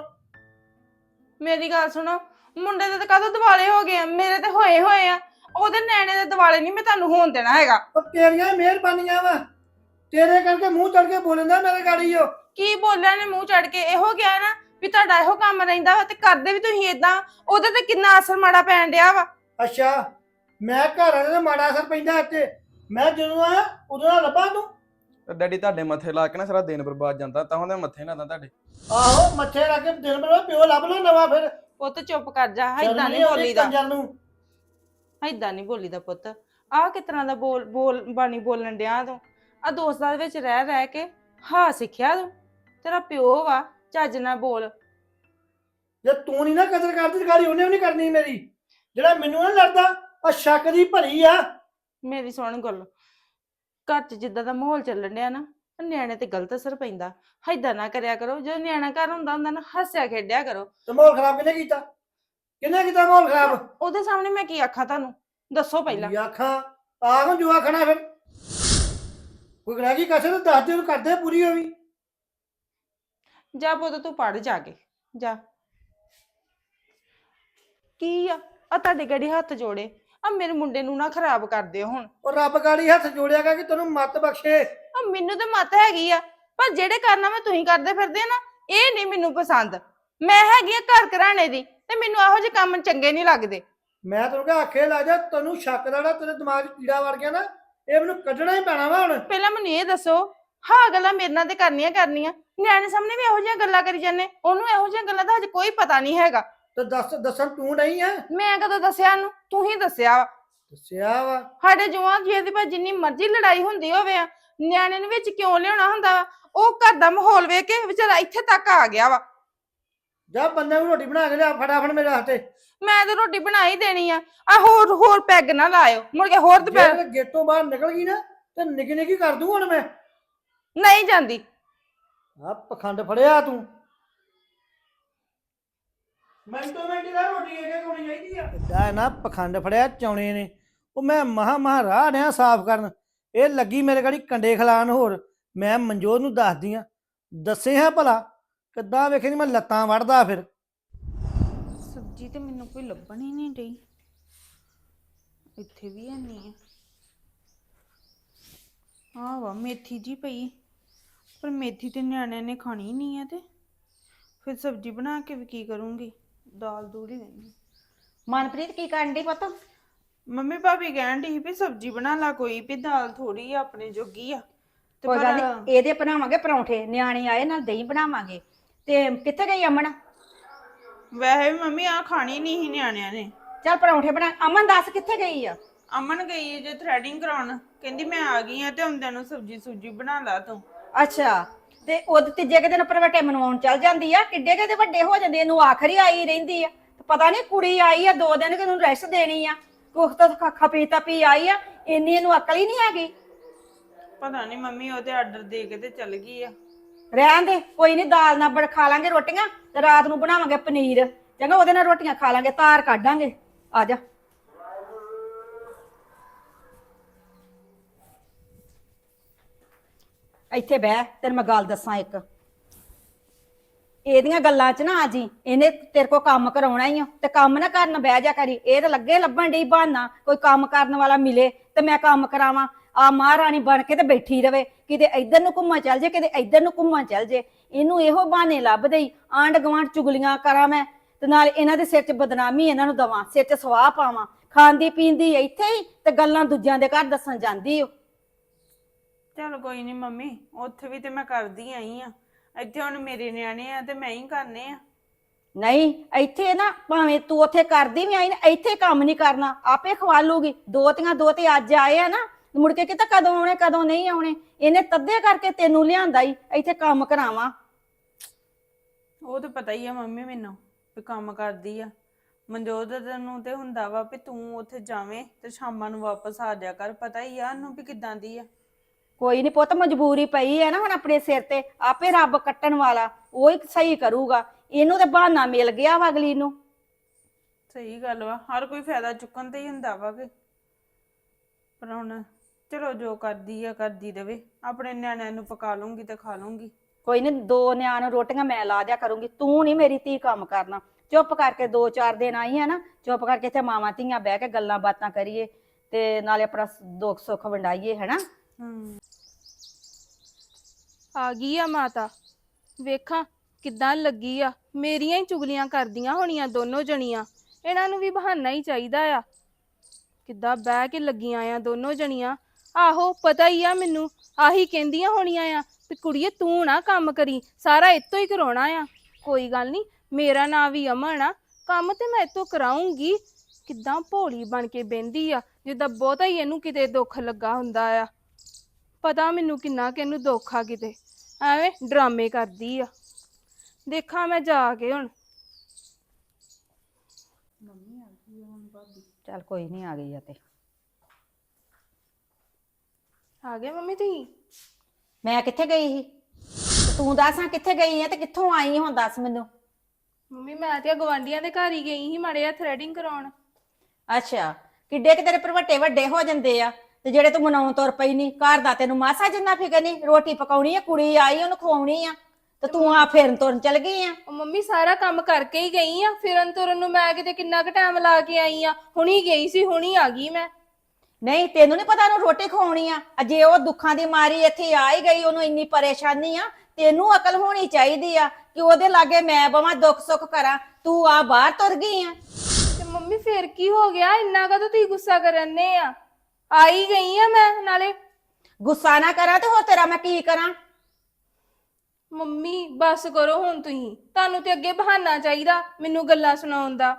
S4: ਮੇਰੀ ਗੱਲ ਸੁਣੋ ਮੁੰਡੇ ਦੇ ਤਾਂ ਕਦੋਂ ਦਿਵਾਲੇ ਹੋ ਗਏ ਆ? ਮੇਰੇ ਤੇ ਹੋਏ ਹੋਏ ਆ। ਉਹਦੇ ਨੈਣੇ ਦੇ ਦਿਵਾਲੇ ਨਹੀਂ ਮੈਂ ਤੁਹਾਨੂੰ ਹੋਣ ਦੇਣਾ ਹੈਗਾ।
S5: ਉਹ ਤੇਰੀਆਂ ਮਿਹਰਬਾਨੀਆਂ ਵਾ। ਤੇਰੇ ਕਰਕੇ ਮੂੰਹ ਚੜ ਕੇ ਬੋਲਦਾ ਮੇਰੇ ਗਾੜੀ ਉਹ।
S4: ਕੀ ਬੋਲਿਆ ਨੇ ਮੂੰਹ ਚੜ ਕੇ? ਇਹੋ ਗਿਆ ਨਾ ਵੀ ਤੁਹਾਡਾ ਇਹੋ ਕੰਮ ਰਹਿੰਦਾ ਵਾ ਤੇ ਕਰਦੇ ਵੀ ਤੁਸੀਂ ਇਦਾਂ ਉਹਦੇ ਤੇ ਕਿੰਨਾ ਅਸਰ ਮਾੜਾ ਪੈਣ ਡਿਆ ਵਾ?
S5: ਅੱਛਾ ਮੈਂ ਘਰ ਵਾਲੇ ਦਾ ਮਾੜਾ ਅਸਰ ਪੈਂਦਾ ਇੱਥੇ। ਮੈਂ ਜਦੋਂ ਆਇਆ ਉਦੋਂ ਲੱਭਾ ਤੂੰ?
S6: ਤੇ ਡੈਡੀ ਤੁਹਾਡੇ ਮੱਥੇ ਲਾ ਕੇ ਨਾ ਸਾਰਾ ਦਿਨ ਬਰਬਾਦ ਜਾਂਦਾ ਤਾਂ ਉਹਦੇ ਮੱਥੇ ਨਾ ਤੁਹਾਡੇ।
S5: ਆਹੋ ਮੱਥੇ ਲਾ ਕੇ ਦਿਨ ਬਰ ਪਿਓ ਲੱਭ ਲੈ ਨਵਾਂ ਫਿਰ।
S4: ਪੁੱਤ ਚੁੱਪ ਕਰ ਜਾ ਏਦਾਂ ਨਹੀਂ ਬੋਲੀਦਾ।
S5: ਕੰਜਰ ਨੂੰ।
S4: ਏਦਾਂ ਨਹੀਂ ਬੋਲੀਦਾ ਪੁੱਤ। ਆਹ ਕਿਸ ਤਰ੍ਹਾਂ ਦਾ ਬੋਲ ਬੋਲ ਬਾਣੀ ਬੋਲਣ ਡਿਆ ਤੂੰ? ਆ ਦੋਸਤਾਂ ਦੇ ਵਿੱਚ ਰਹਿ ਰਹਿ ਕੇ ਹਾਂ ਸਿੱਖਿਆ ਤੂੰ? ਤੇਰਾ ਪਿਓ ਵਾ ਚੱਜ ਨਾਲ ਬੋਲ।
S5: ਜੇ ਤੂੰ ਨਹੀਂ ਨਾ ਕਦਰ ਕਰਦੀ ਤੇ ਗਾਲੀ ਉਹਨੇ ਵੀ ਨਹੀਂ ਕਰਨੀ ਮੇਰੀ। ਜਿਹੜਾ ਮੈਨੂੰ ਨਾ ਲੜਦਾ ਆ ਸ਼ੱਕ ਦੀ ਭਰੀ ਆ।
S4: ਮੇਰੀ ਸੁਣ ਗੱਲ। ਘਰ 'ਚ ਜਿੱਦਾਂ ਦਾ ਮਾਹੌਲ ਚੱਲਣ ਡਿਆ ਨਾ ਨਿਆਣੇ ਤੇ ਗਲਤ ਅਸਰ ਪੈਂਦਾ। ਹੈਦਾਂ ਨਾ ਕਰਿਆ ਕਰੋ ਜਦੋਂ ਨਿਆਣਾ ਘਰ ਹੁੰਦਾ ਹੁੰਦਾ ਨਾ ਹੱਸਿਆ ਖੇਡਿਆ ਕਰੋ।
S5: ਤੇ ਮਾਹੌਲ ਖਰਾਬ ਕਿਹਨੇ ਕੀਤਾ? ਕਿਹਨੇ ਕੀਤਾ ਮਾਹੌਲ ਖਰਾਬ?
S4: ਉਹਦੇ ਸਾਹਮਣੇ ਮੈਂ ਕੀ ਆਖਾਂ ਤੁਹਾਨੂੰ? ਦੱਸੋ ਪਹਿਲਾਂ।
S5: ਕੀ ਆਖਾਂ? ਆਖਾਂ ਜੋ ਆਖਣਾ ਫਿਰ। ਕੋਈ ਰਹਿ ਗਈ ਕਸੇ ਤਾਂ ਦੱਸ ਦੇ ਉਹਨੂੰ ਕਰਦੇ ਪੂਰੀ ਹੋਵੀ
S4: ਜਾ ਪੁੱਤ ਤੂੰ ਪੜ ਜਾ ਕੇ ਜਾ। ਕੀ ਆ? ਆ ਤੁਹਾਡੇ ਗੜੀ ਹੱਥ ਜੋੜੇ? ਆ ਮੇਰੇ ਮੁੰਡੇ ਨੂੰ ਨਾ ਖਰਾਬ ਕਰ ਦਿਓ ਹੁਣ।
S5: ਉਹ ਰੱਬ ਗਾੜੀ ਹੱਥ ਜੋੜਿਆਗਾ ਕਿ ਤੈਨੂੰ ਮੱਤ ਬਖਸ਼ੇ।
S4: ਆ ਮੈਨੂੰ ਤਾਂ ਮਤ ਹੈਗੀ ਆ ਪਰ ਜਿਹੜੇ ਕਰਨਾ ਮੈਂ ਤੁਸੀਂ ਕਰਦੇ ਫਿਰਦੇ ਆ ਨਾ ਇਹ ਨਹੀਂ ਮੈਨੂੰ ਪਸੰਦ। ਮੈਂ ਹੈਗੀ ਆ ਘਰ ਘਰਾਣੇ ਦੀ ਤੇ ਮੈਨੂੰ ਇਹੋ ਜਿਹੇ ਕੰਮ ਚੰਗੇ ਨਹੀਂ ਲੱਗਦੇ।
S5: ਮੈਂ ਤੈਨੂੰ ਕਿਹਾ ਆਖੇ ਲਾ ਜਾ ਤੈਨੂੰ ਸ਼ੱਕ ਦਾ ਜਿਹੜਾ ਤੇਰੇ ਦਿਮਾਗ 'ਚ ਕੀੜਾ ਵੜ ਗਿਆ ਨਾ ਇਹ ਮੈਨੂੰ ਕੱਢਣਾ ਹੀ ਪੈਣਾ ਵਾ ਹੁਣ।
S4: ਪਹਿਲਾਂ ਮੈਨੂੰ ਇਹ ਦੱਸੋ ਹਾਂ ਗੱਲਾਂ ਮੇਰੇ ਨਾਲ ਤੇ ਕਰਨੀਆਂ ਕਰਨੀਆਂ ਨਿਆਣੇ ਸਾਹਮਣੇ ਵੀ ਇਹੋ ਜਿਹੀਆਂ ਗੱਲਾਂ ਕਰੀ ਜਾਂਦੇ ਉਹਨੂੰ ਇਹੋ ਜਿਹੀਆਂ ਗੱਲਾਂ ਦਾ ਹਜੇ ਕੋਈ ਪਤਾ ਨਹੀਂ ਹੈਗਾ।
S5: ਤੇ ਦੱਸ ਦੱਸਣ ਤੂੰ ਨਹੀਂ ਹੈ?
S4: ਮੈਂ ਕਦੋਂ ਦੱਸਿਆ ਉਹਨੂੰ ਤੂੰ ਹੀ ਦੱਸਿਆ ਵਾ।
S5: ਦੱਸਿਆ ਵਾ।
S4: ਸਾਡੇ ਜਵਾਨ ਜੇ ਦੀ ਭਾਵੇਂ ਜਿੰਨੀ ਮਰਜ਼ੀ ਲੜਾਈ ਹੁੰਦੀ ਹੋਵੇ ਆ ਨਿਆਣੇ ਨੂੰ ਵਿੱਚ ਕਿਉਂ ਲਿਆਉਣਾ ਹੁੰਦਾ ਵਾ? ਉਹ ਘਰ ਦਾ ਮਾਹੌਲ ਵੇਖ ਕੇ ਵਿਚਾਰਾ ਇੱਥੇ ਤੱਕ ਆ ਗਿਆ ਵਾ।
S5: ਜਾ ਬੰਦੇ ਨੂੰ ਰੋਟੀ ਬਣਾ ਕੇ ਲਿਆ ਫਟਾਫਟ ਮੇਰੇ ਹੱਥੇ
S4: ਮੈਂ ਤਾਂ ਰੋਟੀ ਬਣਾ ਹੀ ਦੇਣੀ ਆ। ਆ ਹੋਰ ਹੋਰ ਪੈਗ ਨਾ ਲਾਇਓ। ਮੁੜ ਕੇ ਹੋਰ ਤੇ
S5: ਜੇ ਗੇਟੋਂ ਬਾਹਰ ਨਿਕਲ ਗਈ ਨਾ ਤੇ ਨਿੱਕੀ ਨਿੱਕੀ ਕਰ ਦੂੰ ਹੁਣ ਮੈਂ।
S4: ਨਹੀਂ ਜਾਂਦੀ।
S5: ਆ ਪਖੰਡ ਫੜਿਆ ਤੂੰ। ਮਿੰਟੋ ਮਿੰਟ ਦਾ ਰੋਟੀ ਇਹ ਕੇ ਕੋਣੀ ਚਾਹੀਦੀ ਆ। ਦਾ ਨਾ ਪਖੰਡ ਫੜਿਆ ਚੌਣੇ ਨੇ। ਉਹ ਮੈਂ ਮਹਾ ਮਹਾ ਰਾਹ ਡਿਆ ਸਾਫ਼ ਕਰਨ। ਇਹ ਲੱਗੀ ਮੇਰੇ ਗਾੜੀ ਕੰਡੇ ਖਲਾਨ ਹੋਰ। ਮੈਂ ਮਨਜੋਤ ਨੂੰ ਦੱਸਦੀ ਆ ਦੱਸੇ ਹਾਂ ਭਲਾ ਕਿੱਦਾਂ ਵੇਖੇ ਨੀ ਮੈਂ ਲੱਤਾਂ ਵੜਦਾ ਫਿਰ।
S4: ਸਬਜ਼ੀ ਤੇ ਮੈਨੂੰ ਕੋਈ ਲੱਭਣ ਹੀ ਨਹੀਂ ਰਹੀ ਇੱਥੇ ਵੀ ਹੈ ਨਹੀਂ ਆ। ਆ ਵਾ ਮੇਥੀ ਜੀ ਪਈ। ਪਰ ਮੇਥੀ ਤੇ ਨਿਆਣਿਆਂ ਨੇ ਖਾਣੀ ਨਹੀਂ ਹੈ ਤੇ। ਫਿਰ ਸਬਜ਼ੀ ਬਣਾ ਕੇ ਵੀ ਕੀ ਕਰੂੰਗੀ? ਦਾਲ ਦੂਲ ਹੀ ਲੈਣੀ
S7: ਮਨਪ੍ਰੀਤ ਕੀ ਕਰਨ ਦੀ ਪੁੱਤ?
S4: ਮੰਮੀ ਭਾਬੀ ਕਹਿਣ ਦੀ ਵੀ ਸਬਜ਼ੀ ਬਣਾ ਲਾ ਕੋਈ ਵੀ ਦਾਲ ਥੋੜੀ ਆ ਆਪਣੇ ਜੋਗੀ ਆ। ਤੇ
S7: ਕੋਈ ਗੱਲ
S4: ਪਰ
S7: ਨੀ ਇਹਦੇ ਬਣਾਵਾਂਗੇ ਪਰੌਂਠੇ ਨਿਆਣੇ ਆਏ ਨਾਲ ਦਹੀਂ ਬਣਾਵਾਂਗੇ। ਤੇ ਕਿੱਥੇ ਗਈ ਅਮਨ?
S4: ਵੈਸੇ ਵੀ ਮੰਮੀ ਆ ਖਾਣੀ ਨਹੀਂ ਸੀ ਨਿਆਣਿਆਂ ਨੇ।
S7: ਚੱਲ ਪਰੌਂਠੇ ਬਣਾ ਅਮਨ ਦੱਸ ਕਿੱਥੇ ਗਈ ਆ?
S4: ਅਮਨ ਗਈ ਹੈ ਜੇ ਥ੍ਰੈਡਿੰਗ ਕਰਾਉਣ ਕਹਿੰਦੀ ਮੈਂ ਆ ਗਈ ਆ ਤੇ ਆਉਂਦਿਆਂ ਨੂੰ ਸਬਜ਼ੀ ਸੁਬਜੀ ਬਣਾ ਲਾ ਤੂੰ।
S7: ਅੱਛਾ। ਤੇ ਉਹ ਤੀਜੇ ਕੁ ਦਿਨ ਪ੍ਰਵਟੇ ਮਨਵਾਉਣ ਚੱਲ ਜਾਂਦੀ ਆ ਕਿੱਡੇ ਕਿਤੇ ਵੱਡੇ ਹੋ ਜਾਂਦੇ ਇਹਨੂੰ ਆਖਰੀ ਆਈ ਰਹਿੰਦੀ ਆ। ਤੇ ਪਤਾ ਨਹੀਂ ਕੁੜੀ ਆਈ ਆ ਦੋ ਦਿਨ ਕਿ ਉਹਨੂੰ ਰੈਸਟ ਦੇਣੀ ਆ। ਕੁਖ ਤਾਂ ਖਾ ਪੀ ਤਾਂ ਪੀ ਆਈ ਆ ਇੰਨੀ ਇਹਨੂੰ ਅਕਲ ਹੀ ਨਹੀਂ ਹੈਗੀ।
S4: ਪਤਾ ਨਹੀਂ ਮੰਮੀ ਉਹ ਤੇ ਆਰਡਰ ਦੇ ਕੇ ਤੇ ਚੱਲ ਗਈ ਆ।
S7: ਰਹਿਣ ਦੇ ਕੋਈ ਨਹੀਂ ਦਾਲ ਨਾਲ ਬੜ ਖਾ ਲਾਂਗੇ ਰੋਟੀਆਂ ਤੇ ਰਾਤ ਨੂੰ ਬਣਾਵਾਂਗੇ ਪਨੀਰ। ਚੰਗਾ ਉਹਦੇ ਨਾਲ ਰੋਟੀਆਂ ਖਾ ਲਾਂਗੇ ਤਾਰ ਕੱਢਾਂਗੇ। ਆ ਜਾ। ਇੱਥੇ ਬਹਿ, ਤੈਨੂੰ ਮੈਂ ਗੱਲ ਦੱਸਾਂ ਇੱਕ। ਇਹਦੀਆਂ ਗੱਲਾਂ 'ਚ ਨਾ ਆ ਜੀ, ਇਹਨੇ ਤੇਰੇ ਕੋ ਕੰਮ ਕਰਾਉਣਾ ਹੀ ਆ, ਤੇ ਕੰਮ ਨਾ ਕਰਨ ਬਹਿ ਜਾ ਕਰੀ। ਇਹ ਤਾਂ ਲੱਗੇ ਲੱਭਣ ਡਈ ਬਹਾਨਾ, ਕੋਈ ਕੰਮ ਕਰਨ ਵਾਲਾ ਮਿਲੇ, ਤੇ ਮੈਂ ਕੰਮ ਕਰਾਵਾਂ। ਆ ਮਹਾਰਾਣੀ ਬਣ ਕੇ ਤੇ ਬੈਠੀ ਰਵੇ, ਕਿਤੇ ਇੱਧਰ ਨੂੰ ਘੁੰਮਾ ਚੱਲ ਜੇ, ਕਿਤੇ ਇੱਧਰ ਨੂੰ ਘੁੰਮਾ ਚੱਲ ਜੇ। ਇਹਨੂੰ ਇਹੋ ਬਹਾਨੇ ਲੱਭਦੇ ਹੀ ਆਂਡ ਗਵਾਂਡ ਚੁਗਲੀਆਂ ਕਰਾਂ ਮੈਂ, ਤੇ ਨਾਲ ਇਹਨਾਂ ਦੇ ਸਿਰ 'ਚ ਬਦਨਾਮੀ ਇਹਨਾਂ ਨੂੰ ਦਵਾਂ, ਸਿਰ 'ਚ ਸਵਾਹ ਪਾਵਾਂ। ਖਾਂਦੀ ਪੀਂਦੀ ਇੱਥੇ ਹੀ, ਤੇ ਗੱਲਾਂ ਦੂਜਿਆਂ ਦੇ ਘਰ ਦੱਸਣ ਜਾਂਦੀ ਓ।
S4: ਚਲ ਕੋਈ ਨਹੀਂ ਮੰਮੀ ਉੱਥੇ ਵੀ ਤੇ ਮੈਂ ਕਰਦੀ ਆਈ ਆ। ਇੱਥੇ ਹੁਣ ਮੇਰੇ ਨਿਆਣੇ ਆ ਤੇ ਮੈਂ ਹੀ ਕਰਨੇ ਆ।
S7: ਨਹੀਂ ਇੱਥੇ ਨਾ ਭਾਵੇਂ ਤੂੰ ਉੱਥੇ ਕਰਦੀ ਵੀ ਆਈ ਨਾ ਇੱਥੇ ਕੰਮ ਨਹੀਂ ਕਰਨਾ ਆਪੇ ਖਵਾ ਲੂਗੀ। ਦੋ ਤੀਆਂ ਦੋ ਤੇ ਅੱਜ ਆਏ ਆ ਨਾ ਮੁੜ ਕੇ ਕਿਤਾ ਕਦੋਂ ਆਉਣੇ ਕਦੋਂ ਨਹੀਂ ਆਉਣੇ। ਇਹਨੇ ਤੱਦੇ ਕਰਕੇ ਤੈਨੂੰ ਲਿਆਂਦਾ ਹੀ ਇੱਥੇ ਕੰਮ ਕਰਾਵਾਂ।
S4: ਉਹ ਤੇ ਪਤਾ ਹੀ ਆ ਮੰਮੀ ਮੈਨੂੰ ਵੀ ਕੰਮ ਕਰਦੀ ਆ। ਮਨਜੋਤ ਨੂੰ ਤੇ ਹੁੰਦਾ ਵਾ ਵੀ ਤੂੰ ਉੱਥੇ ਜਾਵੇਂ ਤੇ ਸ਼ਾਮਾਂ ਨੂੰ ਵਾਪਸ ਆ ਜਾ ਕਰ ਪਤਾ ਹੀ ਆ ਉਹਨੂੰ ਵੀ ਕਿਦਾਂ ਦੀ ਆ।
S7: ਕੋਈ ਨਹੀਂ ਪੁੱਤ ਮਜਬੂਰੀ ਪਈ ਹੈ ਨਾ ਹੁਣ ਆਪਣੇ ਸਿਰ ਤੇ ਆਪੇ ਰੱਬ ਕੱਟਣ ਵਾਲਾ ਉਹ ਹੀ ਸਹੀ ਕਰੂਗਾ। ਇਹਨੂੰ ਤੇ ਬਹਾਨਾ ਮਿਲ ਗਿਆ ਵਾ ਅਗਲੀ ਨੂੰ।
S4: ਸਹੀ ਗੱਲ ਵਾ ਹਰ ਕੋਈ ਫਾਇਦਾ ਚੁੱਕਣ ਤੇ ਹੀ ਹੁੰਦਾ ਵਾ ਕਿ। ਪਰ ਹੁਣ ਚਲੋ ਜੋ ਕਰਦੀ ਆ ਕਰਦੀ ਰਵੇ। ਆਪਣੇ ਨਿਆਣਿਆਂ ਨੂੰ ਪਕਾ ਲੂੰਗੀ ਤੇ ਖਾ ਲੂੰਗੀ
S7: ਕੋਈ ਨਹੀਂ ਦੋ ਨਿਆਂ ਨੂੰ ਰੋਟੀਆਂ ਮੈਂ ਲਾ ਦਿਆ ਕਰੂੰਗੀ। ਤੂੰ ਨਹੀਂ ਮੇਰੀ ਧੀ ਕੰਮ ਕਰਨਾ। ਚੁੱਪ ਕਰਕੇ ਦੋ ਚਾਰ ਦਿਨ ਆਈ ਹੈ ਨਾ ਚੁੱਪ ਕਰਕੇ ਇੱਥੇ ਮਾਵਾਂ ਧੀਆਂ ਬਹਿ ਕੇ ਗੱਲਾਂ ਬਾਤਾਂ ਕਰੀਏ ਤੇ ਨਾਲੇ ਆਪਣਾ ਦੁੱਖ ਸੁੱਖ ਵੰਡਾਈਏ ਹੈਨਾ?
S4: ਹੂੰ।
S8: ਆ ਗਈ ਆ ਮਾਤਾ। ਵੇਖਾਂ ਕਿੱਦਾਂ ਲੱਗੀ ਆ। ਮੇਰੀਆਂ ਹੀ ਚੁਗਲੀਆਂ ਕਰਦੀਆਂ ਹੋਣੀਆਂ ਦੋਨੋਂ ਜਣੀਆਂ। ਇਹਨਾਂ ਨੂੰ ਵੀ ਬਹਾਨਾ ਹੀ ਚਾਹੀਦਾ ਆ। ਕਿੱਦਾਂ ਬਹਿ ਕੇ ਲੱਗੀਆਂ ਆ ਦੋਨੋਂ ਜਣੀਆਂ। ਆਹੋ, ਪਤਾ ਹੀ ਆ ਮੈਨੂੰ। ਆਹੀ ਕਹਿੰਦੀਆਂ ਹੋਣੀਆਂ ਆ ਵੀ ਕੁੜੀਏ, ਤੂੰ ਨਾ ਕੰਮ ਕਰੀ। ਸਾਰਾ ਇੱਥੋਂ ਹੀ ਕਰਾਉਣਾ ਆ। ਕੋਈ ਗੱਲ ਨਹੀਂ, ਮੇਰਾ ਨਾਂ ਵੀ ਅਮਨ ਆ। ਕੰਮ ਤੇ ਮੈਂ ਇੱਥੋਂ ਕਰਾਉਂਗੀ ਕਿੱਦਾਂ ਭੋਲੀ ਬਣ ਕੇ ਬਹਿੰਦੀ ਆ। ਜਿੱਦਾਂ ਬਹੁਤਾ ਹੀ ਇਹਨੂੰ ਕਿਤੇ ਦੁੱਖ ਲੱਗਾ ਹੁੰਦਾ ਆ। ਪਤਾ ਮੈਨੂੰ ਕਿੰਨਾ ਕਿ ਇਹਨੂੰ ਦੁੱਖ ਆ ਕਿਤੇ। ਐਵੇਂ ਡਰਾਮੇ ਕਰਦੀ ਆ। ਦੇਖਾਂ ਮੈਂ ਜਾ ਕੇ ਹੁਣ।
S7: ਚੱਲ ਕੋਈ ਨਹੀਂ ਆ ਗਈ ਆ ਤੇ।
S8: ਆ ਗਏ ਮੰਮੀ ਤੁਸੀਂ?
S7: ਮੈਂ ਕਿੱਥੇ ਗਈ ਸੀ? ਤੇ ਤੂੰ ਦੱਸ ਹਾਂ ਕਿੱਥੇ ਗਈ ਆ ਤੇ ਕਿੱਥੋਂ ਆਈ ਹੁਣ ਦੱਸ ਮੈਨੂੰ।
S8: ਮੰਮੀ ਮੈਂ ਤੇ ਗਵਾਂਡੀਆਂ ਦੇ ਘਰ ਹੀ ਗਈ ਸੀ ਮਾੜੇ ਜਿਹਾ ਥ੍ਰੈਡਿੰਗ ਕਰਾਉਣ।
S7: ਅੱਛਾ ਕਿੱਡੇ ਕਿ ਤੇਰੇ ਭਰਵੱਟੇ ਵੱਡੇ ਹੋ ਜਾਂਦੇ ਆ? ਤੇ ਜਿਹੜੇ ਤੂੰ ਮਨਾਉਣ ਤੁਰ ਪਈ ਨਹੀਂ ਘਰ ਦਾ ਤੈਨੂੰ ਮਾਸਾ ਜਿੰਨਾ ਫਿਕਰ ਨਹੀਂ ਰੋਟੀ ਪਕਾਉਣੀ ਆ ਕੁੜੀ ਆਈ ਉਹਨੂੰ ਖਵਾਉਣੀ ਆ ਤੇ ਤੂੰ ਆ ਫੇਰਨ ਤੁਰਨ ਚਲ ਗਈ ਆ।
S8: ਉਹ ਮੰਮੀ ਸਾਰਾ ਕੰਮ ਕਰਕੇ ਹੀ ਗਈ ਆ ਫਿਰਨ ਤੁਰਨ ਨੂੰ ਮੈਂ ਕਿਤੇ ਕਿੰਨਾ ਕੁ ਟਾਈਮ ਲਾ ਕੇ ਆਈ ਆ ਹੁਣੀ ਗਈ ਸੀ ਹੁਣੀ ਆ ਗਈ ਮੈਂ।
S7: ਨਹੀਂ ਤੈਨੂੰ ਨਹੀਂ ਪਤਾ ਉਹਨੂੰ ਰੋਟੀ ਖਵਾਉਣੀ ਆ ਅਜੇ ਉਹ ਦੁੱਖਾਂ ਦੀ ਮਾਰੀ ਇੱਥੇ ਆ ਹੀ ਗਈ ਉਹਨੂੰ ਇੰਨੀ ਪਰੇਸ਼ਾਨੀ ਆ ਤੈਨੂੰ ਅਕਲ ਹੋਣੀ ਚਾਹੀਦੀ ਆ ਕਿ ਉਹਦੇ ਲਾਗੇ ਮੈਂ ਬਵਾਂ ਦੁੱਖ ਸੁੱਖ ਕਰਾਂ ਤੂੰ ਆ ਬਾਹਰ ਤੁਰ ਗਈ ਆ।
S8: ਤੇ ਮੰਮੀ ਫੇਰ ਕੀ ਹੋ ਗਿਆ? ਇੰਨਾ ਕਦੋਂ ਤੁਸੀਂ ਗੁੱਸਾ ਕਰਨੇ ਆ? ਆਈ ਗਈ ਆ ਮੈਂ ਨਾਲੇ।
S7: ਗੁੱਸਾ ਨਾ ਕਰਾਂ ਤੇ ਹੋਰ ਤੇਰਾ ਮੈਂ ਕੀ ਕਰਾਂ?
S8: ਮੰਮੀ ਬਸ ਕਰੋ ਹੁਣ ਤੁਸੀਂ। ਤੁਹਾਨੂੰ ਤੇ ਅੱਗੇ ਬਹਾਨਾ ਚਾਹੀਦਾ ਮੈਨੂੰ ਗੱਲਾਂ ਸੁਣਾਉਣ ਦਾ।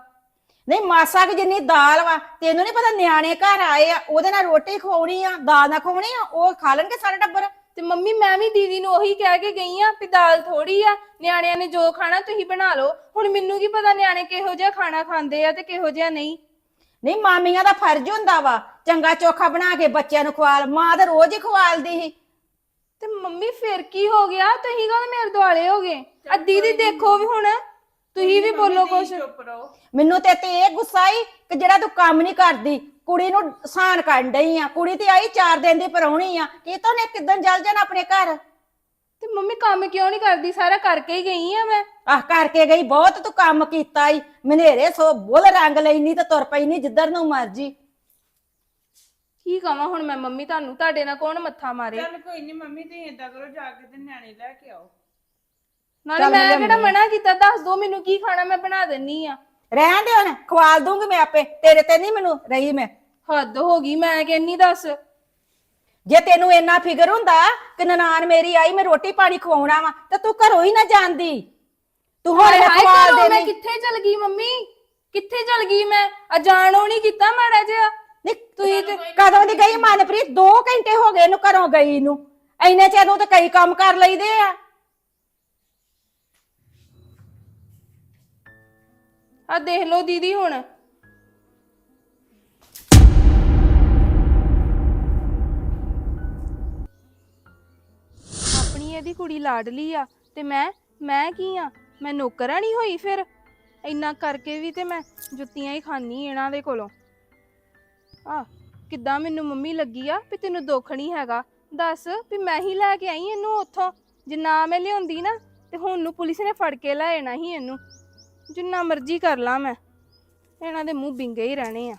S7: ਨਹੀਂ ਮਾਸਾ ਕਿ ਜਿੰਨੀ ਦਾਲ ਵਾ ਤੈਨੂੰ ਨਹੀਂ ਪਤਾ ਨਿਆਣੇ ਘਰ ਆਏ ਆ ਉਹਦੇ ਨਾਲ ਰੋਟੀ ਖਵਾਉਣੀ ਆ ਦਾਲ ਨਾ ਖਵਾਉਣੀ ਆ ਉਹ ਖਾ ਲੈਣਗੇ ਸਾਰੇ ਟੱਬਰ।
S8: ਤੇ ਮੰਮੀ ਮੈਂ ਵੀ ਦੀਦੀ ਨੂੰ ਉਹੀ ਕਹਿ ਕੇ ਗਈ ਆ ਵੀ ਦਾਲ ਥੋੜੀ ਆ ਨਿਆਣਿਆਂ ਨੇ ਜੋ ਖਾਣਾ ਤੁਸੀਂ ਬਣਾ ਲਓ। ਹੁਣ ਮੈਨੂੰ ਕੀ ਪਤਾ ਨਿਆਣੇ ਕਿਹੋ ਜਿਹਾ ਖਾਣਾ ਖਾਂਦੇ ਆ ਤੇ ਕਿਹੋ ਜਿਹਾ ਨਹੀਂ।
S7: ਨਹੀਂ ਮਾਮੀਆਂ ਦਾ ਫਰਜ਼ ਹੁੰਦਾ ਵਾ ਚੰਗਾ ਚੋਖਾ ਬਣਾ ਕੇ ਬੱਚਿਆਂ ਨੂੰ ਖਵਾਲ ਮਾਂ ਤਾਂ ਰੋਜ਼ ਹੀ ਖਵਾਲਦੀ ਸੀ।
S8: ਤੇ ਮੰਮੀ ਫਿਰ ਕੀ ਹੋ ਗਿਆ? ਤੁਸੀਂ ਕਹੋ ਮੇਰੇ ਦੁਆਲੇ ਹੋ ਗਏ? ਆ ਦੀਦੀ ਦੇਖੋ ਵੀ ਹੁਣ ਤੁਸੀਂ ਵੀ ਬੋਲੋ ਕੁਛ।
S7: ਮੈਨੂੰ ਤੇ ਤੇ ਇਹ ਗੁੱਸਾ ਹੀ ਕਿ ਜਿਹੜਾ ਤੂੰ ਕੰਮ ਨਹੀਂ ਕਰਦੀ ਕੁੜੀ ਨੂੰ ਸਾਨ ਕਰਨ ਡਈ ਆ ਕੁੜੀ ਤੇ ਆਈ 4 ਦਿਨ ਦੀ ਪਰੌਣੀ ਆ ਕੀ ਤਾਂ ਉਹਨੇ ਕਿਦਾਂ ਜਲ ਜਾਣਾ ਆਪਣੇ ਘਰ?
S8: ਤੇ ਮੰਮੀ ਕੰਮ ਕਿਉਂ ਨਹੀਂ ਕਰਦੀ? ਸਾਰਾ ਕਰਕੇ ਹੀ ਗਈ ਆ ਮੈਂ।
S7: ਆਹ ਕਰਕੇ ਗਈ ਬਹੁਤ ਤੂੰ ਕੰਮ ਕੀਤਾ ਈ। ਮਨੇਰੇ ਸੋ ਬੁੱਲ ਰੰਗ ਲੈਣੀ ਤੇ ਤੁਰ ਪਈ ਨਹੀਂ ਜਿੱਧਰ ਨੂੰ ਮਰਜ਼ੀ।
S8: ਕੀ ਕਵਾਂ ਹੁਣ ਮੈਂ ਮੰਮੀ ਤੁਹਾਨੂੰ? ਤੁਹਾਡੇ ਨਾਲ ਕੌਣ ਮੱਥਾ ਮਾਰੇ?
S9: ਚੱਲ ਕੋਈ ਨਹੀਂ ਮੰਮੀ ਤੁਸੀਂ ਏਦਾਂ ਕਰੋ ਜਾ ਕੇ ਤੇ ਨਿਆਣੇ ਲੈ ਕੇ ਆਓ।
S8: ਨਾਲੇ ਮੈਂ ਕਿਹੜਾ ਮਨਾ ਕੀਤਾ? ਦੱਸ ਦੋ ਮੈਨੂੰ ਕੀ ਖਾਣਾ ਮੈਂ ਬਣਾ ਦਿੰਨੀ ਆ।
S7: ਰਹਿਣ ਦੇ ਹੁਣ ਖਵਾਲ ਦੂੰਗੀ ਮੈਂ ਆਪੇ। ਤੇਰੇ ਤੇ ਨਹੀਂ ਮੈਨੂੰ ਰਹੀ ਮੈਂ।
S8: ਹੱਦ ਹੋ ਗਈ ਮੈਂ ਕਹਿੰਨੀ ਦੱਸ।
S7: ਜੇ ਤੈਨੂੰ ਇੰਨਾ ਫਿਕਰ ਹੁੰਦਾ ਕਿ ਨਨਾਣ ਮੇਰੀ ਆਈ ਮੈਂ ਰੋਟੀ ਪਾਣੀ ਖਵਾਉਣਾ ਵਾ ਤੇ ਤੂੰ ਘਰੋਂ ਹੀ ਨਾ ਜਾਂਦੀ। ਤੂੰ ਹੁਣ
S8: ਹਾਏ ਹਾਏ
S7: ਖਵਾਲ
S8: ਘਰੋਂ ਮੈਂ
S7: ਦੇਣੀ
S8: ਕਿੱਥੇ ਚਲ ਗਈ ਮੰਮੀ? ਕਿੱਥੇ ਚਲ ਗਈ ਮੈਂ? ਅਜਾਣੋ ਨਹੀਂ ਕੀਤਾ ਮਾੜਾ ਜਿਹਾ?
S7: ਨਹੀਂ ਤੁਸੀਂ ਤੇ ਕਦੋਂ ਦੀ ਗਈ ਮਨਪ੍ਰੀਤ? 2 ਘੰਟੇ ਹੋ ਗਏ ਇਹਨੂੰ ਘਰੋਂ ਗਈ ਨੂੰ। ਐਨੇ ਚਿਰ ਨੂੰ ਤਾਂ ਕਈ ਕੰਮ ਕਰ ਲਈਦੇ ਆ।
S8: ਆ ਦੇਖ ਲਓ ਦੀਦੀ ਹੁਣ। ਆਪਣੀ ਇਹਦੀ ਕੁੜੀ ਲਾਡਲੀ ਆ ਤੇ ਮੈਂ ਮੈਂ ਕੀ ਆ? ਮੈਂ ਨੌਕਰਾਂ ਨਹੀਂ ਹੋਈ ਫਿਰ? ਇੰਨਾ ਕਰਕੇ ਵੀ ਤੇ ਮੈਂ ਜੁੱਤੀਆਂ ਹੀ ਖਾਨੀ ਇਹਨਾਂ ਦੇ ਕੋਲੋਂ। ਆ, ਕਿੱਦਾਂ ਮੈਨੂੰ ਮੰਮੀ ਲੱਗੀ ਆ ਵੀ ਤੈਨੂੰ ਦੁੱਖ ਨਹੀਂ ਹੈਗਾ? ਦੱਸ ਵੀ ਮੈਂ ਹੀ ਲੈ ਕੇ ਆਈ ਇਹਨੂੰ ਉੱਥੋਂ। ਜੇ ਨਾ ਮੈਂ ਲਿਆਉਂਦੀ ਨਾ, ਤੇ ਹੁਣ ਨੂੰ ਪੁਲਿਸ ਨੇ ਫੜ ਕੇ ਲੈ ਜਾਣਾ ਸੀ ਇਹਨੂੰ। ਜਿੰਨਾ ਮਰਜ਼ੀ ਕਰ ਲਾਂ ਮੈਂ। ਇਹਨਾਂ ਦੇ ਮੂੰਹ ਬਿੰਗੇ ਹੀ ਰਹਿਣੇ ਆ।